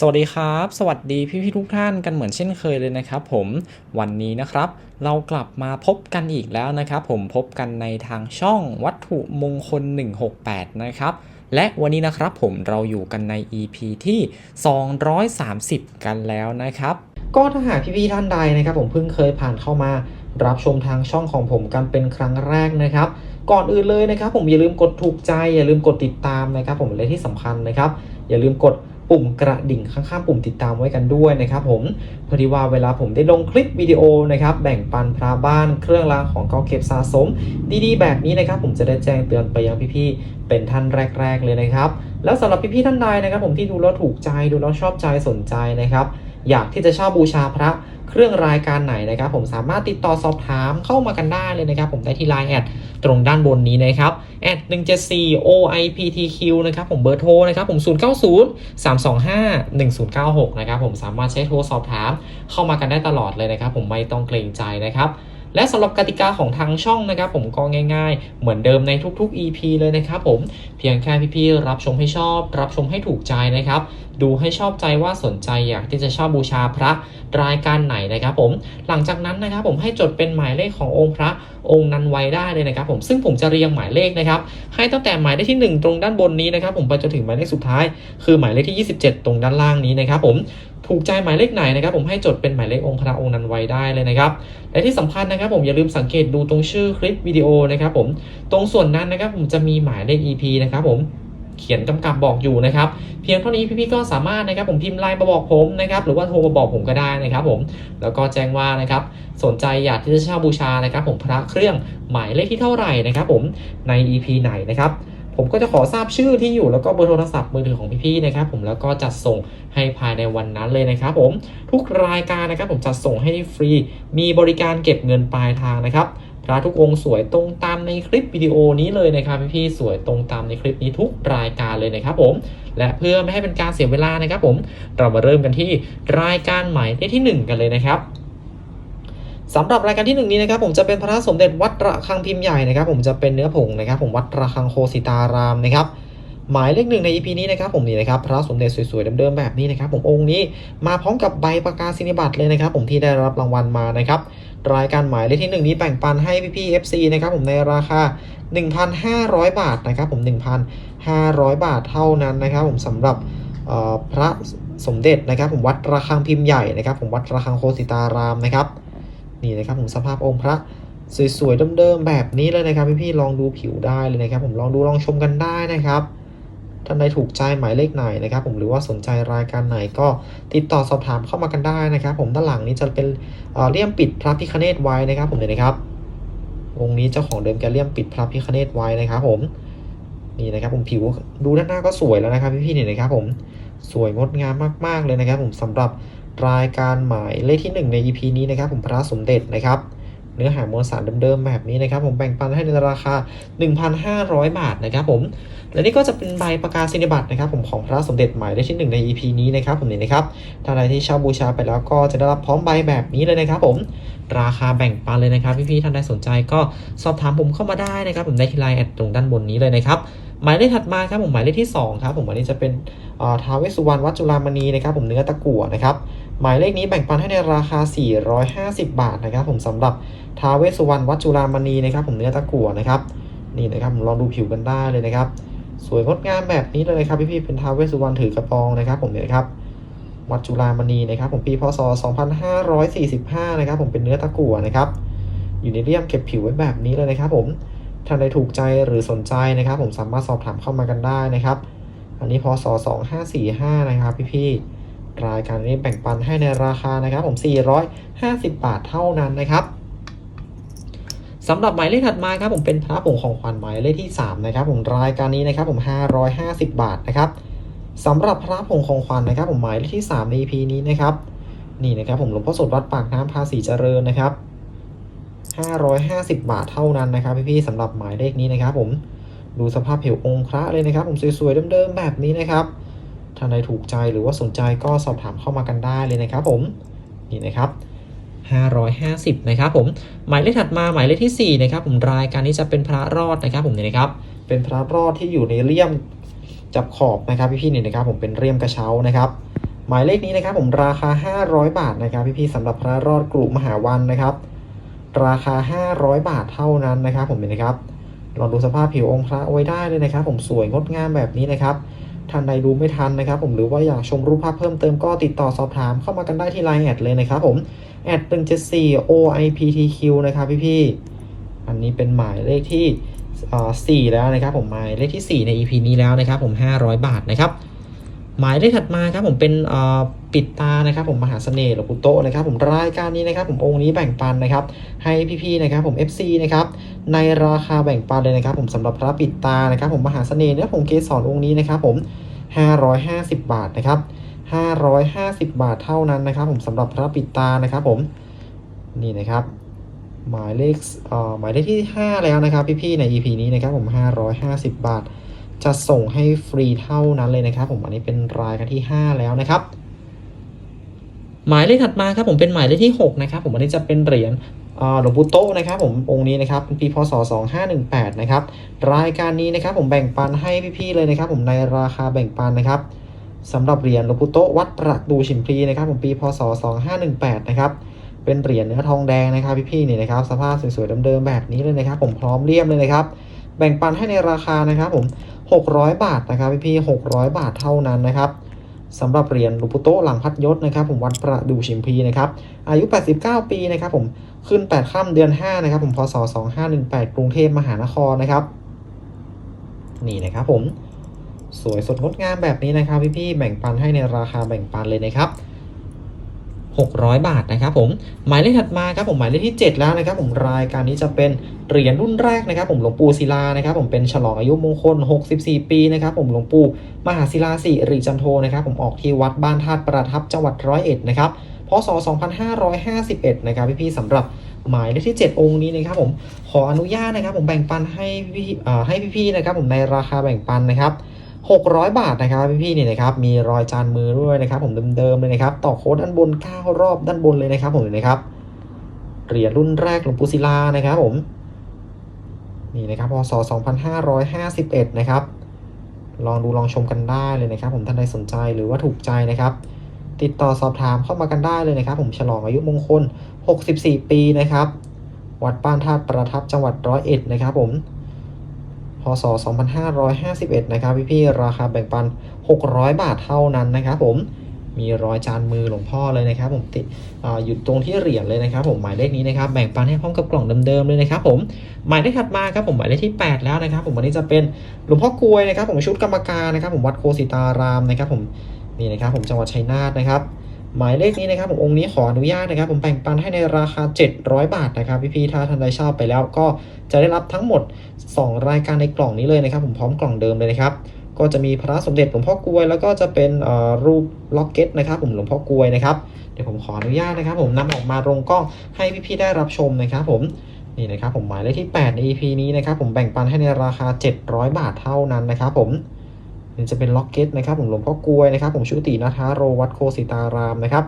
สวัสดีครับ สวัสดีพี่ๆทุกท่านกันเหมือนเช่นเคยเลยนะครับผมวันนี้นะครับ เรากลับมาพบกันอีกแล้วนะครับ ผมพบกันในทางช่องวัตถุมงคล 168 นะครับ และวันนี้นะครับผมเราอยู่กันใน EP ที่ 230 กันแล้วนะครับ ก็ถ้าหากพี่ๆท่านใดนะครับผมเพิ่งเคยผ่านเข้ามารับชมทางช่องของผมกันเป็นครั้งแรกนะครับ ก่อนอื่นเลยนะครับ ผมอย่าลืมกดถูกใจอย่าลืมกดติดตามนะครับ ผมและที่สำคัญนะครับ อย่าลืมกด ปุ่มกระดิ่งข้างๆปุ่มติดตามไว้กันด้วยนะครับผมพอดีว่าเวลาผมได้ลงคลิปวิดีโอนะครับแบ่งปันพระบ้านเครื่องรางของเก่าเก็บสะสม ดีๆ แบบนี้นะครับผมจะได้แจ้งเตือนไปยังพี่ๆเป็นท่านแรก ๆ เลยนะครับ แล้วสำหรับพี่ๆท่านใดนะครับ ผมที่ดูแล้วถูกใจดูแล้วชอบใจสนใจนะครับ อยากที่จะเช่าบูชาพระ เครื่องรายการไหนนะครับ ผมสามารถติดต่อสอบถามเข้ามากันได้เลยนะครับ ผมได้ที่ไลน์แอดตรงด้านบนนี้นะครับแอด174 OIPTQ นะครับผมเบอร์โทรนะครับผม090 325 1096นะครับผมสามารถใช้โทรสอบถามเข้ามากันได้ตลอดเลยนะครับ ผมไม่ต้องเกรงใจนะครับและสำหรับกติกาของทางช่องนะครับ ผมก็ง่าย ๆ เหมือนเดิมในทุกๆ EP เลยนะครับผมเพียงแค่พี่ๆรับชมให้ชอบ รับชมให้ถูกใจนะครับ ดูให้ชอบใจว่าสนใจอยากที่จะช่าบูชาพระรายการไหนนะครับผมหลังจากนั้นนะครับผมให้จดเป็นหมายเลขขององค์พระองค์นั้นไว้ได้เลยนะครับผมซึ่งผมจะเรียงหมายเลขนะครับให้ตั้งแต่หมายเลขที่ 1 ตรงด้านบนนี้นะครับผมไปจนถึงหมายเลขสุดท้าย คือหมายเลขที่ 27 ตรงด้านล่างนี้นะครับผมถูกใจหมายเลขไหนนะครับผมให้จดเป็นหมายเลของค์พระองค์นั้นไว้ได้เลยนะครับและที่สำคัญนะครับผมอย่าลืมสังเกตดูตรงชื่อคลิปวิดีโอนะครับผมตรงส่วนนั้นนะครับผมจะมีหมายเลข EP นะครับผม เขียนกำกับบอกอยู่นะครับ เพียงเท่านี้พี่ๆก็สามารถนะครับผมพิมพ์ไลน์มาบอกผมนะครับหรือว่าโทรมาบอกผมก็ได้นะครับผมแล้วก็แจ้งว่านะครับสนใจอยากที่จะเช่าบูชานะครับ ผมพระเครื่องหมายเลขที่เท่าไหร่นะครับ ผมใน EP ไหนนะครับผมก็จะขอทราบชื่อที่อยู่แล้วก็เบอร์โทรศัพท์มือถือของพี่ๆนะครับผมแล้วก็จัดส่งให้ภายในวันนั้นเลยนะครับ ผมทุกรายการนะครับผมจัดส่งให้ฟรี มีบริการเก็บเงินปลายทางนะครับ พระทุกองค์สวยตรงตามในคลิปวิดีโอนี้เลยนะครับพี่ๆสวยตรงตามในคลิปนี้ทุกรายการเลยนะครับผมและเพื่อไม่ให้เป็นการเสียเวลานะครับผมเรามาเริ่มกันที่รายการหมายเลขที่หนึ่งกันเลยนะครับสำหรับรายการที่หนึ่งนี้นะครับผมจะเป็นพระสมเด็จวัดระฆังพิมพ์ใหญ่นะครับผมจะเป็นเนื้อผงนะครับผมวัดระฆังโคสิตารามนะครับหมายเลขหนึ่งใน EP นี้นะครับผมนี่นะครับพระสมเด็จสวยๆเดิมๆแบบนี้นะครับผมองค์นี้มาพร้อมกับใบประกาศนียบัตรเลยนะครับผมที่ได้รับรางวัลมานะครับ รายการหมายเลขที่หนึ่งนี้แบ่งปันให้พี่ๆ FC นะครับผมในราคา 1,500 บาทนะครับผม 1,500 บาทเท่านั้นนะครับผมสำหรับพระสมเด็จนะครับผมวัดระฆังพิมพ์ใหญ่นะครับผมวัดระฆังโคสิตารามนะครับนี่นะครับผมสภาพองค์พระสวยๆเดิมๆแบบนี้เลยนะครับพี่ๆลองดูผิวได้เลยนะครับผมลองดูลองชมกันได้นะครับ ท่านใดถูกใจหมายเลขไหนนะครับ ผมหรือว่าสนใจรายการไหนก็ติดต่อสอบถามเข้ามากันได้นะครับ ผมด้านหลังนี้จะเป็นเเลี่ยมปิดพระพิคเนตไว้นะครับ ผมเนี่ยนะครับองค์นี้เจ้าของเดิมแกเลี่ยมปิดพระพิคเนตไว้นะครับ ผมนี่นะครับ ผมผิวดูด้านหน้าก็สวยแล้วนะครับ พี่ๆเนี่ยนะครับ ผมสวยงดงามมากๆเลยนะครับ ผมสำหรับรายการหมายเลขที่ 1 ใน EP นี้นะครับ ผมพระสมเด็จนะครับ เนื้อหามวลสารเดิมๆแบบนี้นะครับ ผมแบ่งปันให้ในราคา 1,500 บาทนะครับผมและนี่ก็จะเป็นใบประกาศนียบัตรนะครับ ผมของพระสมเด็จหมายเลขที่ 1 ใน EP นี้นะครับผมนี่นะครับท่านใดที่เช่าบูชาไปแล้วก็จะได้รับพร้อมใบแบบนี้เลยนะครับ ผมราคาแบ่งปันเลยนะครับพี่ๆท่านใดสนใจก็สอบถามผมเข้ามาได้นะครับ ผมได้ที่ไลน์แอดตรงด้านบนนี้เลยนะครับหมายเลขถัดมาครับผมหมายเลขที่สองครับผมอันนี้จะเป็นท้าวเวสสุวรรณวัดจุฬามณีนะครับ ผมเนื้อตะกั่วนะครับ หมายเลขนี้แบ่งปันให้ในราคา 450 บาทนะครับ ผมสำหรับท้าเวสุวรรณวัดจุฬามณีนะครับ ผมเนื้อตะกั่วนะครับ นี่นะครับผมลองดูผิวกันได้เลยนะครับ สวยงดงามแบบนี้เลยครับพี่ๆเป็นท้าเวสุวรรณถือกระปองนะครับ ผมเนี่ยครับวัดจุฬามณีนะครับ ผมปีพศ 2545 นะครับ ผมเป็นเนื้อตะกั่วนะครับ อยู่ในเลี่ยมเก็บผิวไว้แบบนี้เลยนะครับ ผมท่านใดถูกใจหรือสนใจนะครับ ผมสามารถสอบถามเข้ามากันได้นะครับ อันนี้พศ 2545 นะครับพี่ๆ รายการนี้แบ่งปันให้ในราคานะครับผม 450 บาทเท่านั้นนะครับสำหรับหมายเลขถัดมาครับผมเป็นพระผงของขวัญหมายเลขที่ 3 นะครับ ผมรายการนี้นะครับผม 550 บาทนะครับสำหรับพระผงของขวัญนะครับ ผมหมายเลขที่3ใน EP นี้นะครับนี่นะครับผมหลวงพ่อสดวัดปากน้ำภาษีเจริญนะครับ 550 บาทเท่านั้นนะครับพี่ๆสำหรับหมายเลขนี้นะครับ ผมดูสภาพผิวองค์พระเลยนะครับ ผมสวยๆเดิมๆแบบนี้นะครับ ท่านใดถูกใจหรือว่าสนใจก็สอบถามเข้ามากันได้เลยนะครับผมนี่นะครับ550นะครับผมหมายเลขถัดมาหมายเลขที่4นะครับผมรายการนี้จะเป็นพระรอดนะครับผมนี่นะครับเป็นพระรอดที่อยู่ในเลี่ยมจับขอบนะครับพี่ๆเนี่นะครับผมเป็นเลี่ยมกระเช้านะครับ หมายเลขนี้นะครับผมราคา 500 บาทนะครับพี่ๆสำหรับพระรอดกลุ่มมหาวันนะครับ ราคา 500 บาทเท่านั้นนะครับผมเห็นะครับลองดูสภาพผิวองค์พระไว้ได้เลยนะครับ ผมสวยงดงามแบบนี้นะครับ ท่านใดดูไม่ทันนะครับผมหรือว่าอยากชมรูปภาพเพิ่มเติมก็ติดต่อสอบถามเข้ามากันได้ที่ไลน์แอดเลยนะครับผมแอดหนึ่งเจ็ดสี่ OIPTQ นะครับพี่พี่อันนี้เป็นหมายเลขที่สี่แล้วนะครับผมหมายเลขที่ 4 ใน EP นี้แล้วนะครับผม 500 บาทนะครับ หมายเลขถัดมาครับผมเป็นปิดตานะครับผมมหาเสน่ห์หลวงปู่โตะนะครับผมรายการนี้นะครับผมองค์นี้แบ่งปันนะครับให้พี่ๆนะครับผม FC นะครับในราคาแบ่งปันเลยนะครับ ผมสำหรับพระปิดตานะครับผมมหาเสน่ห์เนื้อผงเกสรองค์นี้นะครับผม 550 บาทนะครับ550 บาทเท่านั้นนะครับ ผมสำหรับพระปิดตานะครับผมนี่นะครับหมายเลขเอ่อหมายเลขที่ 5 แล้วนะครับพี่ๆใน EP นี้นะครับผม 550 บาท จะส่งให้ฟรีเท่านั้นเลยนะครับ ผมอันนี้เป็นรายการที่ 5 แล้วนะครับ หมายเลขถัดมาครับผมเป็นหมายเลขที่ 6 นะครับ ผมอันนี้จะเป็นเหรียญหลวงปู่โตนะครับผมองค์นี้นะครับเป็นปีพศ 2518 นะครับรายการนี้นะครับผมแบ่งปันให้พี่ๆเลยนะครับ ผมในราคาแบ่งปันนะครับสำหรับเหรียญหลวงปู่โตวัดประดูฉิมพลีนะครับ ผมปีพศ 2518 นะครับเป็นเหรียญเนื้อทองแดงนะครับพี่ๆนี่นะครับสภาพสวยๆเดิมๆแบบนี้เลยนะครับ ผมพร้อมเลี่ยมเลยนะครับ แบ่งปันให้ในราคานะครับ ผม 600 บาทนะครับพี่ๆ600 บาทเท่านั้นนะครับสำหรับเหรียญลวงปู่โตหลังพัดยศนะครับผมวัดประดูฉิมพีนะครับอายุ 89 ปีนะครับผมขึ้น8ค่ำเดือน 5 นะครับผมพศ 2518 กรุงเทพมหานครนะครับ นี่นะครับผมสวยสดงดงามแบบนี้นะครับพี่ๆแบ่งปันให้ในราคาแบ่งปันเลยนะครับ 600 บาทนะครับผมหมายเลขถัดมาครับผมหมายเลขที่ 7 แล้วนะครับผมรายการนี้จะเป็นเหรียญรุ่นแรกนะครับผมหลวงปู่ศิลานะครับผมเป็นฉลองอายุมงคล 64 ปีนะครับผมหลวงปู่มหาศิลาสิริจันโทนะครับผมออกที่วัดบ้านธาตุประทับจังหวัดร้อยเอ็ดนะครับพศ 2551 นะครับพี่ๆสำหรับหมายเลขที่ 7 องค์นี้นะครับผมขออนุญาตนะครับผมแบ่งปันให้พี่ให้พี่ๆนะครับผมในราคาแบ่งปันนะครับ 600 บาทนะครับพี่ๆนี่นะครับมีรอยจานมือด้วยนะครับ ผมเดิมๆเลยนะครับ ต่อโค้ดด้านบน 9 รอบด้านบนเลยนะครับ ผมเห็นไหมครับเหรียญรุ่นแรกหลวงปู่ศิลานะครับ ผมนี่นะครับพศ2551 นะครับ ลองดูลองชมกันได้เลยนะครับ ผมท่านใดสนใจหรือว่าถูกใจนะครับ ติดต่อสอบถามเข้ามากันได้เลยนะครับ ผมฉลองอายุมงคล 64 ปีนะครับ วัดบ้านธาตุประทับจังหวัดร้อยเอ็ดนะครับ ผม พศ 2551 นะครับพี่ๆราคาแบ่งปัน 600 บาทเท่านั้นนะครับผมมีรอยจานมือหลวงพ่อเลยนะครับ ผมติดอยู่ตรงที่เหรียญเลยนะครับ ผมหมายเลขนี้นะครับแบ่งปันให้พร้อมกับกล่องเดิมๆเลยนะครับ ผมหมายเลขถัดมาครับผมหมายเลขที่ 8 แล้วนะครับ ผมวันนี้จะเป็นหลวงพ่อกลวยนะครับ ผมชุดกรรมการนะครับ ผมวัดโคสิตารามนะครับ ผมนี่นะครับ ผมจังหวัดชัยนาทนะครับ หมายเลขนี้นะครับผมองค์นี้ขออนุญาตนะครับ ผมแบ่งปันให้ในราคา 700 บาทนะครับพี่ๆถ้าท่านใดชอบไปแล้วก็จะได้รับทั้งหมด 2 รายการในกล่องนี้เลยนะครับ ผมพร้อมกล่องเดิมเลยนะครับ ก็จะมีพระสมเด็จหลวงพ่อกลวย แล้วก็จะเป็นรูปล็อกเก็ตนะครับ ผมหลวงพ่อกลวยนะครับเดี๋ยวผมขออนุญาตนะครับ ผมนำออกมาลงกล้องให้พี่ๆได้รับชมนะครับผมนี่นะครับผมหมายเลขที่ 8 ใน EP นี้นะครับผมแบ่งปันให้ในราคา 700 บาทเท่านั้นนะครับผม จะเป็นล็อกเก็ตนะครับผมหลวงพ่อกลวยนะครับผมชุตินาทาโรวัดโคสิตารามนะครับ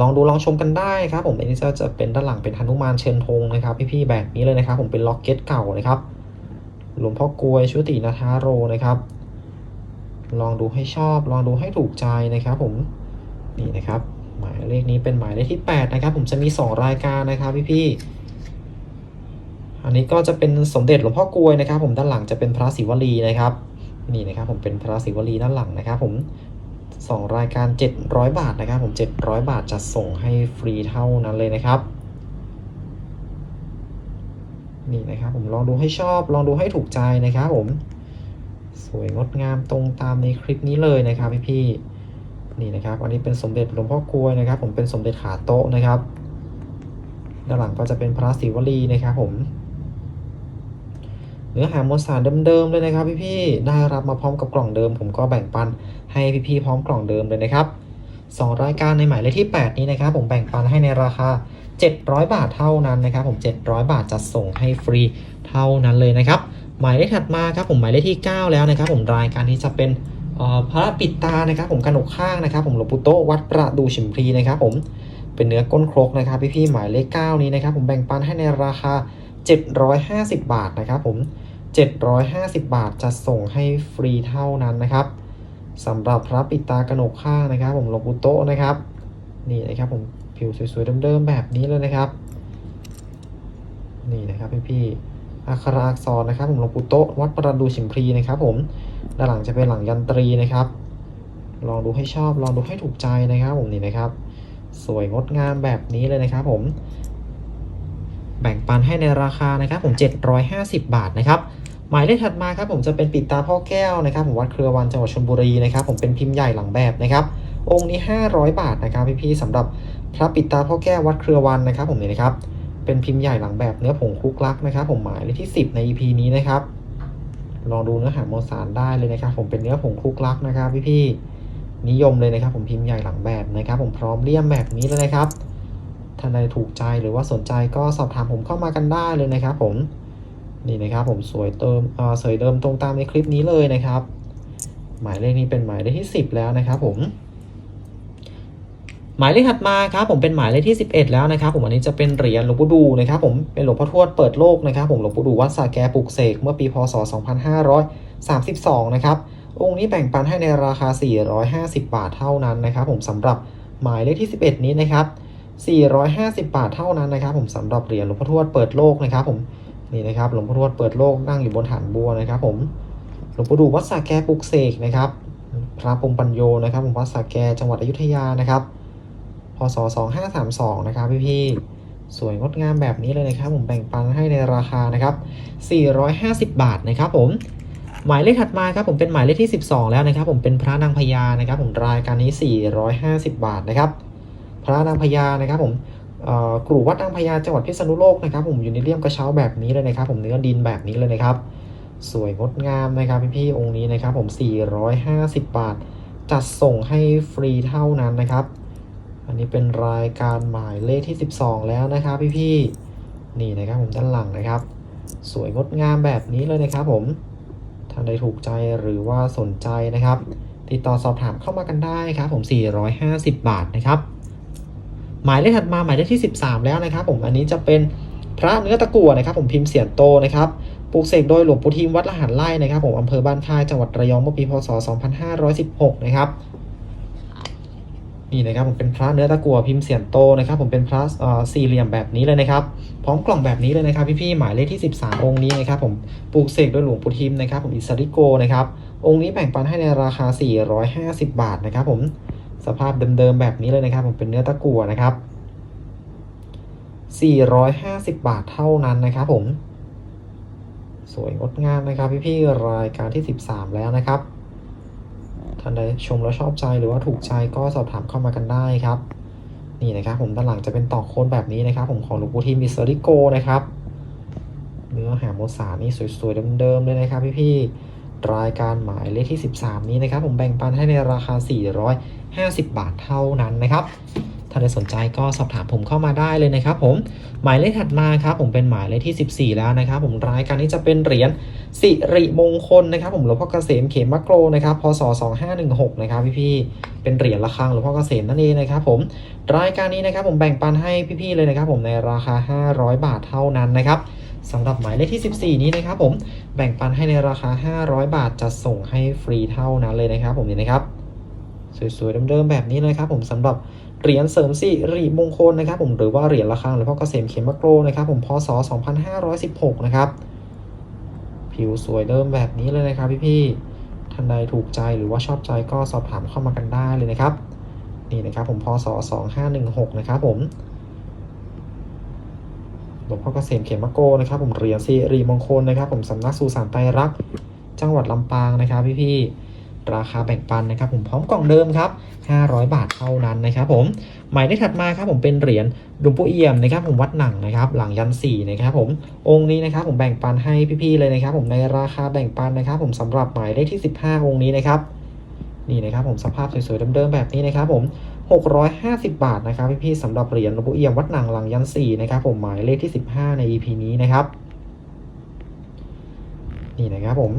ลองดูลองชมกันได้ครับ ผมอันนี้จะจะเป็นด้านหลังเป็นหนุมานเชิญธงนะครับ พี่ๆแบบนี้เลยนะครับ ผมเป็นล็อกเก็ตเก่านะครับหลวงพ่อกลวยชุตินาทาโรนะครับ ลองดูให้ชอบ ลองดูให้ถูกใจนะครับ ผมนี่นะครับ หมายเลขนี้เป็นหมายเลขที่ 8 นะครับ ผมจะมี 2 รายการนะครับพี่ๆ อันนี้ก็จะเป็นสมเด็จหลวงพ่อกลวยนะครับ ผมด้านหลังจะเป็นพระศิวลีนะครับนี่นะครับผมเป็นพระศิวลีด้านหลังนะครับ ผมสองรายการ 700 บาทนะครับ ผม 700 บาทจะส่งให้ฟรีเท่านั้นเลยนะครับนี่นะครับผมลองดูให้ชอบลองดูให้ถูกใจนะครับผมสวยงดงามตรงตามในคลิปนี้เลยนะครับพี่พี่นี่นะครับ อันนี้เป็นสมเด็จหลวงพ่อกลวยนะครับ ผมเป็นสมเด็จขาโต๊ะนะครับ ด้านหลังก็จะเป็นพระศิวลีนะครับผม เนื้อหามวลสารเดิมๆเลยนะครับ พี่ๆได้รับมาพร้อมกับกล่องเดิม ผมก็แบ่งปันให้พี่ๆพร้อมกล่องเดิมเลยนะครับสองรายการในหมายเลขที่ 8 นี้นะครับ ผมแบ่งปันให้ในราคา 700 บาทเท่านั้นนะครับ ผม 700 บาทจะส่งให้ฟรีเท่านั้นเลยนะครับ หมายเลขถัดมาครับผมหมายเลขที่ 9 แล้วนะครับ ผมรายการนี้จะเป็นพระปิดตานะครับ ผมกระหนกข้างนะครับ ผมหลวงปู่โตวัดประดูฉิมพลีนะครับ ผมเป็นเนื้อก้นครกนะครับพี่ๆหมายเลข 9 นี้นะครับ ผมแบ่งปันให้ในราคา 750 บาทนะครับ ผม 750 บาทจะส่งให้ฟรีเท่านั้นนะครับสำหรับพระปิตากระหนกข้างนะครับ ผมหลวงปู่โตะนะครับ นี่นะครับผมผิวสวยๆเดิมๆแบบนี้เลยนะครับ นี่นะครับพี่ๆอักขระอักษรนะครับ ผมหลวงปู่โตะวัดประดูฉิมพลีนะครับ ผมด้านหลังจะเป็นหลังยันตรีนะครับ ลองดูให้ชอบลองดูให้ถูกใจนะครับ ผมนี่นะครับ สวยงดงามแบบนี้เลยนะครับ ผม แบ่งปันให้ในราคานะครับผม 750 บาทนะครับหมายเลขถัดมาครับผมจะเป็นปิดตาพ่อแก้วนะครับผมวัดเครือวันจังหวัดชลบุรีนะครับผมเป็นพิมพ์ใหญ่หลังแบบนะครับองค์นี้ 500 บาทนะครับพี่ๆสำหรับพระปิดตาพ่อแก้ววัดเครือวันนะครับ ผมนี่นะครับเป็นพิมพ์ใหญ่หลังแบบเนื้อผงคลุกลักนะครับ ผมหมายเลขที่ 10 ใน EP นี้นะครับลองดูเนื้อหามวลสารได้เลยนะครับ ผมเป็นเนื้อผงคลุกลักนะครับพี่ๆนิยมเลยนะครับ ผมพิมพ์ใหญ่หลังแบบนะครับ ผมพร้อมเลี่ยมแบบนี้เลยนะครับ ท่านใดถูกใจหรือว่าสนใจก็สอบถามผมเข้ามากันได้เลยนะครับผมนี่นะครับผมสวยเติมเออสวยเดิมตรงตามในคลิปนี้เลยนะครับ หมายเลขนี้เป็นหมายเลขที่ 10 แล้วนะครับผม หมายเลขถัดมาครับผมเป็นหมายเลขที่ 11 แล้วนะครับ ผมอันนี้จะเป็นเหรียญหลวงปู่ดูนะครับผมเป็นหลวงพ่อทวดเปิดโลกนะครับ ผมหลวงปู่ดูวัดสาแกปลุกเสกเมื่อปีพศ 2532 นะครับองค์นี้แบ่งปันให้ในราคา 450 บาทเท่านั้นนะครับ ผมสำหรับหมายเลขที่ 11 นี้นะครับ 450 บาทเท่านั้นนะครับ ผมสำหรับเหรียญหลวงพ่อทวดเปิดโลกนะครับ ผมนี่นะครับหลวงพ่อทวดเปิดโลกนั่งอยู่บนฐานบัวนะครับ ผมหลวงปู่ดูวัดสาแกปลุกเสกนะครับ พระพรหมปัญโยนะครับผมวัดสาแกจังหวัดอยุธยานะครับพศ2532นะครับพี่ๆสวยงดงามแบบนี้เลยนะครับ ผมแบ่งปันให้ในราคานะครับ 450 บาทนะครับผมหมายเลขถัดมาครับผมเป็นหมายเลขที่ 12 แล้วนะครับ ผมเป็นพระนางพญานะครับ ผมรายการนี้ 450 บาทนะครับ พระนางพญานะครับ ผมเอ่อกรุวัดนางพญาจังหวัดพิษณุโลกนะครับ ผมอยู่ในเลี่ยมกระเช้าแบบนี้เลยนะครับ ผมเนื้อดินแบบนี้เลยนะครับ สวยงดงามนะครับพี่ๆองค์นี้นะครับ ผม 450 บาท จัดส่งให้ฟรีเท่านั้นนะครับ อันนี้เป็นรายการหมายเลขที่ 12 แล้วนะครับ พี่ๆนี่นะครับผมด้านหลังนะครับ สวยงดงามแบบนี้เลยนะครับ ผมท่านใดถูกใจหรือว่าสนใจนะครับ ติดต่อสอบถามเข้ามากันได้ครับ ผม 450 บาทนะครับ หมายเลขถัดมาหมายเลขที่ 13 แล้วนะครับ ผมอันนี้จะเป็นพระเนื้อตะกั่วนะครับ ผมพิมพ์เสียนโตนะครับปลูกเสกโดยหลวงปู่ทิมวัดละหันไร่นะครับผมอำเภอบ้านค่ายจังหวัดระยองเมื่อปีพศ 2516 นะครับนี่นะครับผมเป็นพระเนื้อตะกั่วพิมพ์เสียนโตนะครับ ผมเป็นพระสี่เหลี่ยมแบบนี้เลยนะครับ พร้อมกล่องแบบนี้เลยนะครับ พี่ๆหมายเลขที่ 13 องค์นี้นะครับ ผมปลูกเสกโดยหลวงปู่ทิมนะครับ ผมอิสริโกนะครับองค์นี้แบ่งปันให้ในราคา 450 บาทนะครับ ผม สภาพเดิมๆแบบนี้เลยนะครับ ผมเป็นเนื้อตะกั่วนะครับ 450 บาทเท่านั้นนะครับผม สวยงดงามนะครับ พี่ๆรายการที่ 13 แล้วนะครับท่านใดชมแล้วชอบใจหรือว่าถูกใจก็สอบถามเข้ามากันได้ครับ นี่นะครับ ผมด้านหลังจะเป็นตอกโคนแบบนี้นะครับ ผมของหลวงปู่ทิมมิสเตอริโกนะครับเนื้อหาโมสานี่สวยๆเดิมๆเลยนะครับ พี่ๆรายการหมายเลขที่ 13 นี้นะครับ ผมแบ่งปันให้ในราคา 50 บาทเท่านั้นนะครับ ถ้าใดสนใจก็สอบถามผมเข้ามาได้เลยนะครับ ผม หมายเลขถัดมาครับ ผมเป็นหมายเลขที่ 14 แล้วนะครับ ผมรายการนี้จะเป็นเหรียญสิริมงคลนะครับ ผมหลวงพ่อเกษมเขมมะโกรนะครับ พศ 2516 นะครับพี่ๆ เป็นเหรียญระฆังหลวงพ่อเกษมนั่นเองนะครับ ผม รายการนี้นะครับ ผมแบ่งปันให้พี่ๆ เลยนะครับ ผมในราคา 500 บาทเท่านั้นนะครับสำหรับหมายเลขที่ 14 นี้นะครับผมแบ่งปันให้ในราคา 500 บาทจะส่งให้ฟรีเท่านั้นเลยนะครับผมนี่นะครับ สวยๆเดิมๆแบบนี้เลยครับผมสำหรับเหรียญเสริมสิริมงคลนะครับผมหรือว่าเหรียญระฆังหลวงพ่อเกษมเขมะโกรนะครับผมพศ 2516 นะครับ ผิวสวยเริ่มแบบนี้เลยนะครับพี่ๆท่านใดถูกใจหรือว่าชอบใจก็สอบถามเข้ามากันได้เลยนะครับ นี่นะครับผมพศ 2516 นะครับผมหลวงพ่อเกษมเขมะโกนะครับผมเหรียญสิริมงคลนะครับ ผมสำนักสุสานไตรรักจังหวัดลำปางนะครับพี่ๆ ราคาแบ่งปันนะครับผมพร้อมกล่องเดิมครับ 500 บาทเท่านั้นนะครับผมหมายเลขถัดมาครับผมเป็นเหรียญหลวงปู่เอี่ยมนะครับผมวัดหนังนะครับหลังยันสี่นะครับผมองค์นี้นะครับผมแบ่งปันให้พี่ๆเลยนะครับ ผมในราคาแบ่งปันนะครับ ผมสำหรับหมายเลขที่ 15 องค์นี้นะครับนี่นะครับผมสภาพสวยๆเดิมๆแบบนี้นะครับผม 650 บาทนะครับพี่ๆสำหรับเหรียญหลวงปู่เอี่ยมวัดหนังหลังยันสี่นะครับผมหมายเลขที่ 15 ใน EP นี้นะครับนี่นะครับผม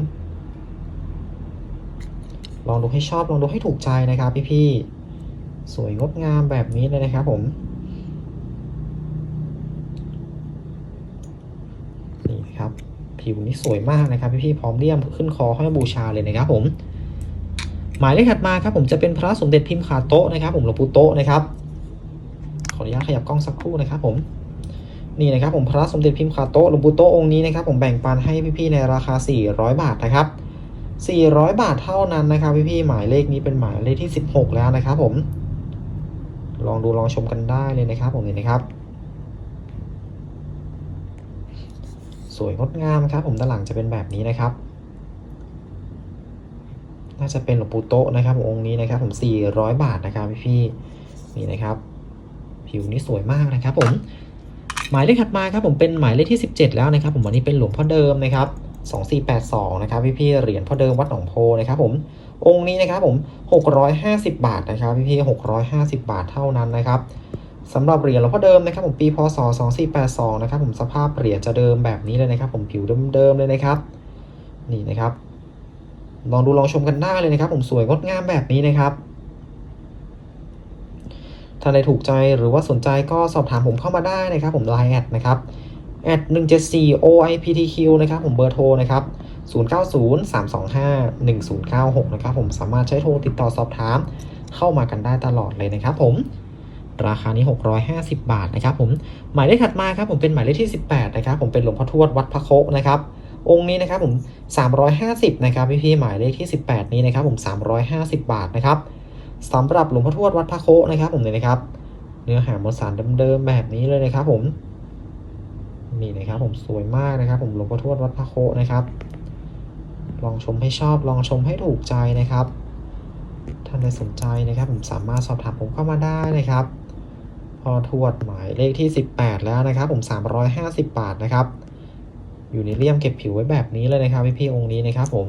ลองดูให้ชอบลองดูให้ถูกใจนะครับพี่ๆสวยงดงามแบบนี้เลยนะครับผมนี่นะครับผิวนี่สวยมากนะครับพี่ๆพร้อมเลี่ยมขึ้นคอให้บูชาเลยนะครับผม หมายเลขถัดมาครับผมจะเป็นพระสมเด็จพิมพ์ขาโต๊ะนะครับ ผมหลวงปู่โต๊ะนะครับขออนุญาตขยับกล้องสักครู่นะครับผมนี่นะครับผมพระสมเด็จพิมพ์ขาโต๊ะหลวงปู่โต๊ะองค์นี้นะครับผมแบ่งปันให้พี่ๆในราคา 400 บาทนะครับ 400 บาทเท่านั้นนะครับพี่ๆหมายเลขนี้เป็นหมายเลขที่ 16 แล้วนะครับผม ลองดูลองชมกันได้เลยนะครับผมนี่นะครับ สวยงดงามครับผมด้านหลังจะเป็นแบบนี้นะครับ น่าจะเป็นหลวงปู่โตนะครับองค์นี้นะครับ ผม 400 บาทนะครับพี่ๆนี่นะครับ ผิวนี่สวยมากนะครับผม หมายเลขถัดมาครับผมเป็นหมายเลขที่ 17 แล้วนะครับ ผมวันนี้เป็นหลวงพ่อเดิมนะครับ 2482 นะครับพี่ๆเหรียญพ่อเดิมวัดหนองโพนะครับผมองค์นี้นะครับผม 650 บาทนะครับพี่ๆ650 บาทเท่านั้นนะครับสำหรับเหรียญหลวงพ่อเดิมนะครับผมปีพศ 2482 นะครับผมสภาพเหรียญจะเดิมแบบนี้เลยนะครับ ผมผิวเดิมๆเลยนะครับ นี่นะครับลองดูลองชมกันได้เลยนะครับ ผมสวยงดงามแบบนี้นะครับถ้าใดถูกใจหรือว่าสนใจก็สอบถามผมเข้ามาได้นะครับ ผมไลน์แอดนะครับ แอด174 OIPTQ นะครับผมเบอร์โทรนะครับ 0903251096 นะครับผมสามารถใช้โทรติดต่อสอบถาม เข้ามากันได้ตลอดเลยนะครับผม ราคานี้ 650 บาทนะครับผม หมายเลขถัดมาครับผมเป็นหมายเลขที่ 18 นะครับผมเป็นหลวงพ่อทวดวัดพระโคนะครับองค์นี้นะครับผม 350 นะครับพี่พี่ๆหมายเลขที่ 18 นี้นะครับผม 350 บาทนะครับสำหรับหลวงพ่อทวดวัดพระโคนะครับผมเนี่ยนะครับ เนื้อหามวลสารเดิมๆแบบนี้เลยนะครับผม นี่นะครับผมสวยมากนะครับ ผมหลวงพ่อทวดวัดพระโคนะครับ ลองชมให้ชอบลองชมให้ถูกใจนะครับท่านใดสนใจนะครับ ผมสามารถสอบถามผมเข้ามาได้นะครับ พอทวดหมายเลขที่ 18 แล้วนะครับ ผม 350 บาทนะครับ อยู่ในเลี่ยมเก็บผิวไว้แบบนี้เลยนะครับพี่ๆองค์นี้นะครับ ผม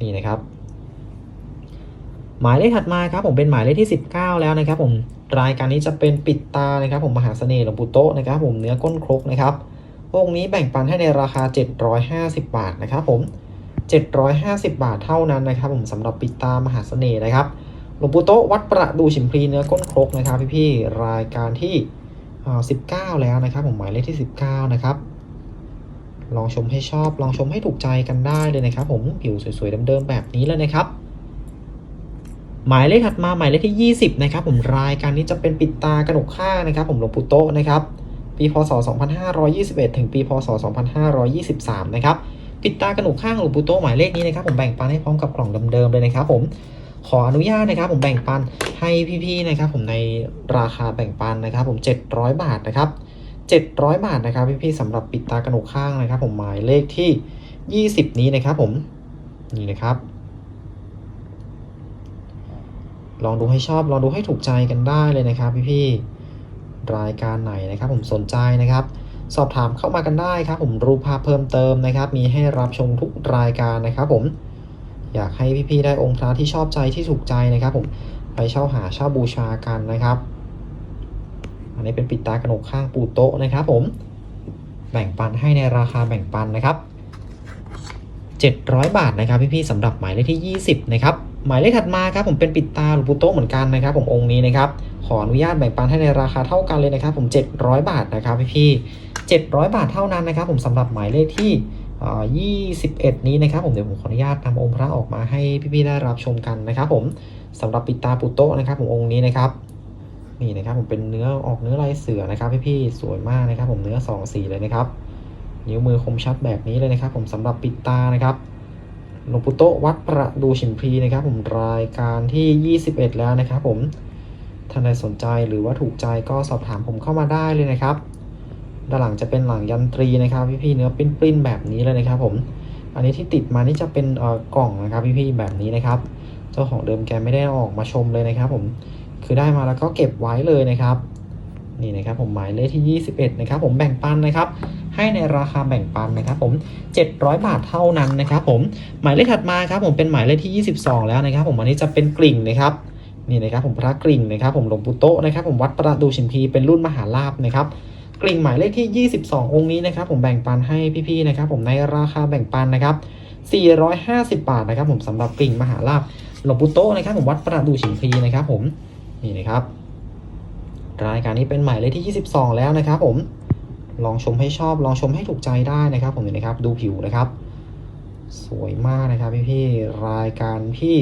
นี่นะครับ หมายเลขถัดมาครับ ผมเป็นหมายเลขที่ 19 แล้วนะครับ ผมรายการนี้จะเป็นปิดตานะครับ ผมมหาเสน่ห์หลวงปู่โตนะครับ ผมเนื้อก้นครกนะครับ องค์นี้แบ่งปันให้ในราคา 750 บาทนะครับผม 750 บาทเท่านั้นนะครับ ผมสำหรับปิดตามหาเสน่ห์นะครับหลวงปู่โตวัดประดูฉิมพลีเนื้อก้นครกนะครับพี่ๆรายการที่ 19 แล้วนะครับ ผมหมายเลขที่ 19 นะครับลองชมให้ชอบลองชมให้ถูกใจกันได้เลยนะครับ ผมผิวสวยๆเดิมๆแบบนี้เลยนะครับ หมายเลขถัดมาหมายเลขที่ 20 นะครับ ผมรายการนี้จะเป็นปิดตากระหนกข้างนะครับ ผมหลวงปู่โตนะครับ ปีพศ 2521 ถึงปีพศ 2523 นะครับปิดตากระหนกข้างหลวงปู่โตะหมายเลขนี้นะครับผมแบ่งปันให้พร้อมกับกล่องเดิมๆเลยนะครับผมขออนุญาตนะครับผมแบ่งปันให้พี่ๆนะครับผมในราคาแบ่งปันนะครับผม 700 บาทนะครับ700 บาทนะครับพี่ๆสำหรับปิดตากระหนกข้างนะครับ ผมหมายเลขที่ 20 นี้นะครับผมนี่นะครับ ลองดูให้ชอบลองดูให้ถูกใจกันได้เลยนะครับพี่ๆ รายการไหนนะครับ ผมสนใจนะครับ สอบถามเข้ามากันได้ครับ ผมรูปภาพเพิ่มเติมนะครับ มีให้รับชมทุกรายการนะครับผมอยากให้พี่ๆได้องค์พระที่ชอบใจที่ถูกใจนะครับ ผมไปเช่าหาเช่าบูชากันนะครับ อันนี้เป็นปิดตากระหนกข้างปูโต๊ะนะครับ ผมแบ่งปันให้ในราคาแบ่งปันนะครับ700 บาทนะครับพี่ๆสำหรับหมายเลขที่ 20 นะครับ หมายเลขถัดมาครับผมเป็นปิดตาหลวงปู่โต๊ะเหมือนกันนะครับ ผมองค์นี้นะครับ ขออนุญาตแบ่งปันให้ในราคาเท่ากันเลยนะครับ ผม 700 บาทนะครับพี่ๆ700 บาทเท่านั้นนะครับผมสำหรับหมายเลขที่เอ่อ21 นี้นะครับผมเดี๋ยวผมขออนุญาตนำองค์พระออกมาให้พี่ๆได้รับชมกันนะครับผมสำหรับปิตาปูโตะนะครับผมองค์นี้นะครับนี่นะครับผมเป็นเนื้อออกเนื้อลายเสือนะครับพี่ๆสวยมากนะครับผมเนื้อสองสีเลยนะครับนิ้วมือคมชัดแบบนี้เลยนะครับ ผมสำหรับปิดตานะครับหลวงปู่โตะวัดประดูฉิมพีนะครับ ผมรายการที่ 21 แล้วนะครับ ผม ท่านใดสนใจหรือว่าถูกใจก็สอบถามผมเข้ามาได้เลยนะครับ ด้านหลังจะเป็นหลังยันตรีนะครับ พี่ๆเนื้อปริ้นๆแบบนี้เลยนะครับผม อันนี้ที่ติดมานี่จะเป็นเอ่อกล่องนะครับพี่ๆแบบนี้นะครับ เจ้าของเดิมแกไม่ได้อออกมาชมเลยนะครับ ผม คือได้มาแล้วก็เก็บไว้เลยนะครับ นี่นะครับผมหมายเลขที่ 21 นะครับ ผมแบ่งปันนะครับให้ในราคาแบ่งปันนะครับผม 700 บาทเท่านั้นนะครับผม หมายเลขถัดมาครับผมเป็นหมายเลขที่ 22 แล้วนะครับ ผมอันนี้จะเป็นกลิ่งนะครับ นี่นะครับผมพระกลิ่งนะครับผมหลวงปู่โตนะครับผมวัดประดูชิมพีเป็นรุ่นมหาลาภนะครับกลิ่งหมายเลขที่ 22 องค์นี้นะครับผมแบ่งปันให้พี่ๆนะครับผมในราคาแบ่งปันนะครับ450 บาทนะครับผมสำหรับกลิ่งมหาลาภหลวงปู่โตนะครับผมวัดประดูชิมพีนะครับผมนี่นะครับรายการนี้เป็นหมายเลขที่ 22 แล้วนะครับผมลองชมให้ชอบลองชมให้ถูกใจได้นะครับ ผมเห็นะครับดูผิวนะครับ สวยมากนะครับพี่ๆรายการที่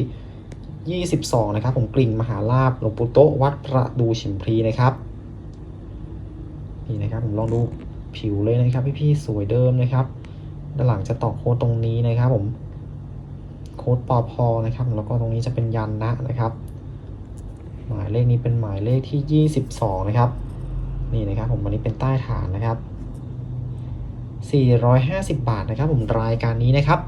22 นะครับ ผมกลิ่งมหาลาบหลวงปู่โตวัดประดูฉิมพลีนะครับ นี่นะครับ ผมลองดูผิวเลยนะครับ พี่ๆสวยเดิมนะครับ ด้านหลังจะต่อโค้ดตรงนี้นะครับ ผม โค้ดปอพอนะครับ แล้วก็ตรงนี้จะเป็นยันนะนะครับ หมายเลขนี้เป็นหมายเลขที่ 22 นะครับ นี่นะครับ ผมวันนี้เป็นใต้ฐานนะครับ 450 บาทนะครับ ผมรายการนี้นะครับ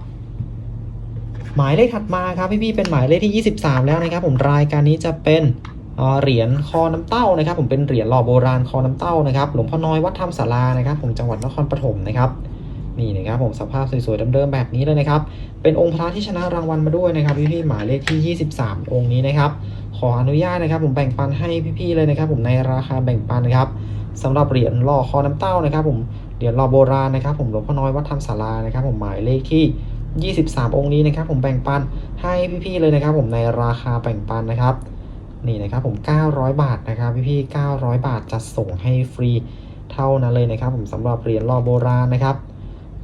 หมายเลขถัดมาครับพี่ๆเป็นหมายเลขที่ 23 แล้วนะครับ ผมรายการนี้จะเป็นเหรียญคอน้ำเต้านะครับ ผมเป็นเหรียญหล่อโบราณคอน้ำเต้านะครับหลวงพ่อน้อยวัดธรรมศาลานะครับ ผมจังหวัดนครปฐมนะครับนี่นะครับผมสภาพสวยๆเดิมๆแบบนี้เลยนะครับ เป็นองค์พระที่ชนะรางวัลมาด้วยนะครับ พี่ๆหมายเลขที่ 23 องค์นี้นะครับ ขออนุญาตนะครับ ผมแบ่งปันให้พี่ๆเลยนะครับ ผมในราคาแบ่งปันนะครับสำหรับเหรียญหล่อคอน้ำเต้านะครับ ผมเหรียญหล่อโบราณนะครับ ผมหลวงพ่อน้อยวัดธรรมศาลานะครับ ผมหมายเลขที่ 23 องค์นี้นะครับ ผมแบ่งปันให้พี่ๆเลยนะครับ ผมในราคาแบ่งปันนะครับ นี่นะครับผม 900 บาทนะครับ พี่ๆ900 บาทจะส่งให้ฟรีเท่านั้นเลยนะครับ ผมสำหรับเหรียญหล่อโบราณนะครับ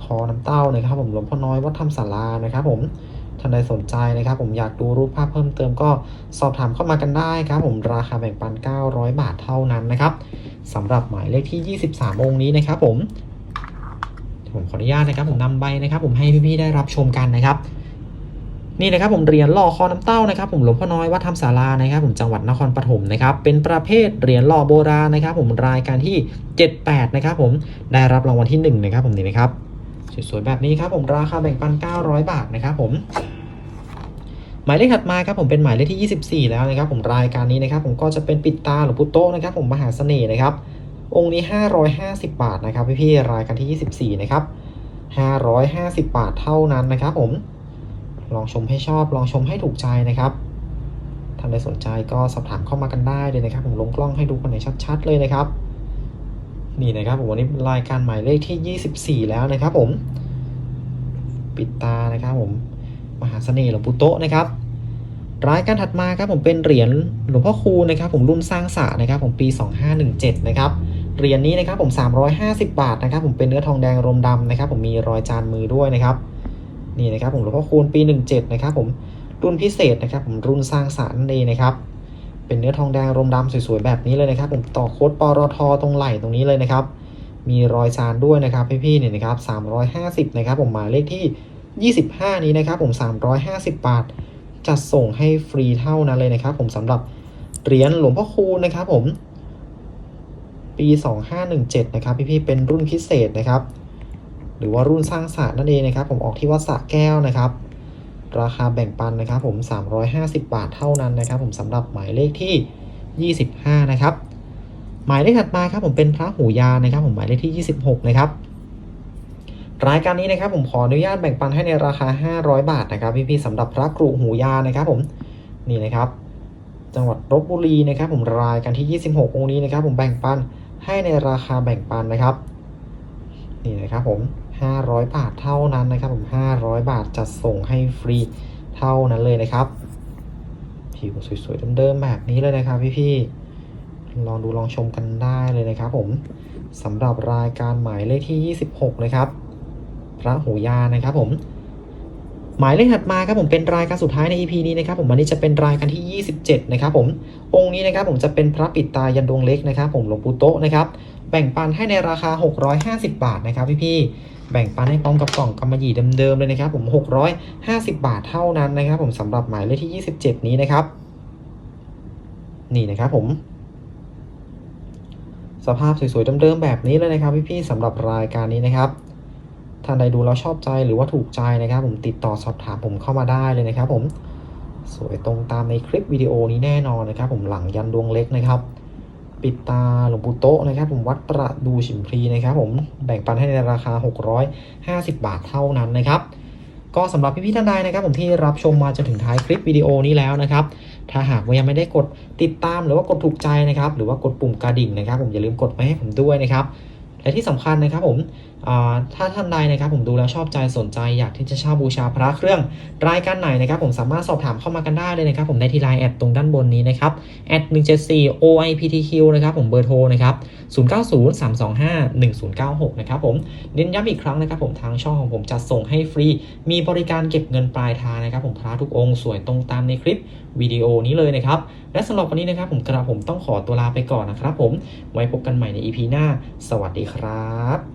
คอน้ำเต้านะครับ ผมหลวงพ่อน้อยวัดธรรมศาลานะครับ ผมท่านใดสนใจนะครับ ผมอยากดูรูปภาพเพิ่มเติมก็สอบถามเข้ามากันได้ครับ ผมราคาแบ่งปัน 900 บาทเท่านั้นนะครับสำหรับหมายเลขที่ 23 องค์นี้นะครับ ผม ผมขออนุญาตนะครับ ผมนำใบนะครับ ผมให้พี่ๆได้รับชมกันนะครับ นี่นะครับผมเหรียญหล่อคอน้ำเต้านะครับ ผมหลวงพ่อน้อยวัดธรรมศาลานะครับ ผมจังหวัดนครปฐมนะครับ เป็นประเภทเหรียญหล่อโบราณนะครับ ผมรายการที่ 78 นะครับ ผมได้รับรางวัลที่1นะครับ ผมนี่นะครับสวยๆแบบนี้ครับ ผมราคาแบ่งปัน 900 บาทนะครับ ผมหมายเลขถัดมาครับผมเป็นหมายเลขที่ 24 แล้วนะครับ ผมรายการนี้นะครับ ผมก็จะเป็นปิดตาหลวงปู่โตนะครับ ผมมหาเสน่ห์นะครับ องค์นี้ 550 บาทนะครับพี่ๆรายการที่ 24 นะครับ 550 บาทเท่านั้นนะครับผม ลองชมให้ชอบลองชมให้ถูกใจนะครับท่านใดสนใจก็สอบถามเข้ามากันได้เลยนะครับ ผมลงกล้องให้ดูกันในชัด ๆ เลยนะครับ นี่นะครับผมวันนี้รายการหมายเลขที่ 24 แล้วนะครับ ผม ปิดตานะครับผมมหาเสน่ห์หลวงปู่โตะนะครับรายการถัดมาครับผมเป็นเหรียญหลวงพ่อคูนะครับผมรุ่นสร้างสระนะครับผมปี 2517 นะครับ เหรียญนี้นะครับผม 350 บาทนะครับผมเป็นเนื้อทองแดงรมดำนะครับผมมีรอยจานมือด้วยนะครับนี่นะครับผมหลวงพ่อคูณปี 17 นะครับผมรุ่นพิเศษนะครับผมรุ่นสร้างสรรค์นั่นเองนะครับเป็นเนื้อทองแดงรมดำสวยๆแบบนี้เลยนะครับ ผมต่อโค้ดปรทตรงไหล่ตรงนี้เลยนะครับ มีรอยจานด้วยนะครับพี่ๆเนี่ยนะครับ350นะครับผมหมายเลขที่ 25 นี้นะครับ ผม 350 บาทจัดส่งให้ฟรีเท่านั้นเลยนะครับ ผมสำหรับเหรียญหลวงพ่อคูณนะครับ ผม ปี 2517 นะครับพี่ๆเป็นรุ่นพิเศษนะครับ หรือว่ารุ่นสร้างสรรค์นั่นเองนะครับ ผมออกที่วัดสระแก้วนะครับ ราคาแบ่งปันนะครับ ผม 350 บาทเท่านั้นนะครับ ผมสำหรับหมายเลขที่ 25 นะครับ หมายเลขถัดมาครับผมเป็นพระหูยานะครับ ผมหมายเลขที่ 26 นะครับรายการนี้นะครับผมขออนุญาตแบ่งปันให้ในราคา 500 บาทนะครับพี่ๆสำหรับพระกรุหูยานะครับผมนี่นะครับ จังหวัดลบบุรีนะครับ ผมรายการที่ 26 องค์นี้นะครับ ผมแบ่งปัน ให้ในราคาแบ่งปันนะครับ นี่นะครับผม500 บาทเท่านั้นนะครับผม500 บาทจัดส่งให้ฟรีเท่านั้นเลยนะครับ ผิวสวยๆเดิมๆแบบนี้เลยนะครับพี่ๆลองดูลองชมกันได้เลยนะครับผมสำหรับรายการหมายเลขที่ 26 นะครับ พระหูยานะครับผม หมายเลขถัดมาครับผมเป็นรายการสุดท้ายใน EP นี้นะครับผมวันนี้จะเป็นรายการที่ 27 นะครับผมองค์นี้นะครับผมจะเป็นพระปิดตายันดวงเล็กนะครับผมหลวงปู่โตะนะครับแบ่งปันให้ในราคา 650 บาทนะครับพี่ๆแบ่งปันให้พร้อมกับกล่องกำมะหยี่เดิมๆเลยนะครับผม650 บาทเท่านั้นนะครับ ผมสำหรับหมายเลขที่ 27 นี้นะครับ นี่นะครับผม สภาพสวยๆเดิมๆแบบนี้เลยนะครับพี่ๆสำหรับรายการนี้นะครับ ท่านใดดูแล้วชอบใจหรือว่าถูกใจนะครับ ผมติดต่อสอบถามผมเข้ามาได้เลยนะครับ ผมสวยตรงตามในคลิปวิดีโอนี้แน่นอนนะครับ ผมหลังยันดวงเล็กนะครับ ปิดตาหลวงปู่โตะนะครับ ผมวัดประดูฉิมพลีนะครับ ผมแบ่งปันให้ในราคา 650 บาทเท่านั้นนะครับก็สำหรับพี่ๆท่านใดนะครับ ผมที่รับชมมาจนถึงท้ายคลิปวิดีโอนี้แล้วนะครับ ถ้าหากว่ายังไม่ได้กดติดตามหรือว่ากดถูกใจนะครับ หรือว่ากดปุ่มกระดิ่งนะครับ ผมอย่าลืมกดไว้ให้ผมด้วยนะครับ และที่สำคัญนะครับ ผม ถ้าท่านใดนะครับผมดูแล้วชอบใจสนใจอยากที่จะเช่าบูชาพระเครื่องรายการไหนนะครับผมสามารถสอบถามเข้ามากันได้เลยนะครับผมได้ที่ไลน์แอดตรงด้านบนนี้นะครับแอด174 OIPTQ นะครับผมเบอร์โทรนะครับ0903251096นะครับผมเน้นย้ำอีกครั้งนะครับผมทางช่องของผมจัดส่งให้ฟรี มีบริการเก็บเงินปลายทางนะครับผมพระทุกองค์สวยตรงตามในคลิปวิดีโอนี้เลยนะครับและสำหรับวันนี้นะครับผมกระผมต้องขอตัวลาไปก่อนนะครับผมไว้พบกันใหม่ใน EP หน้า สวัสดีครับ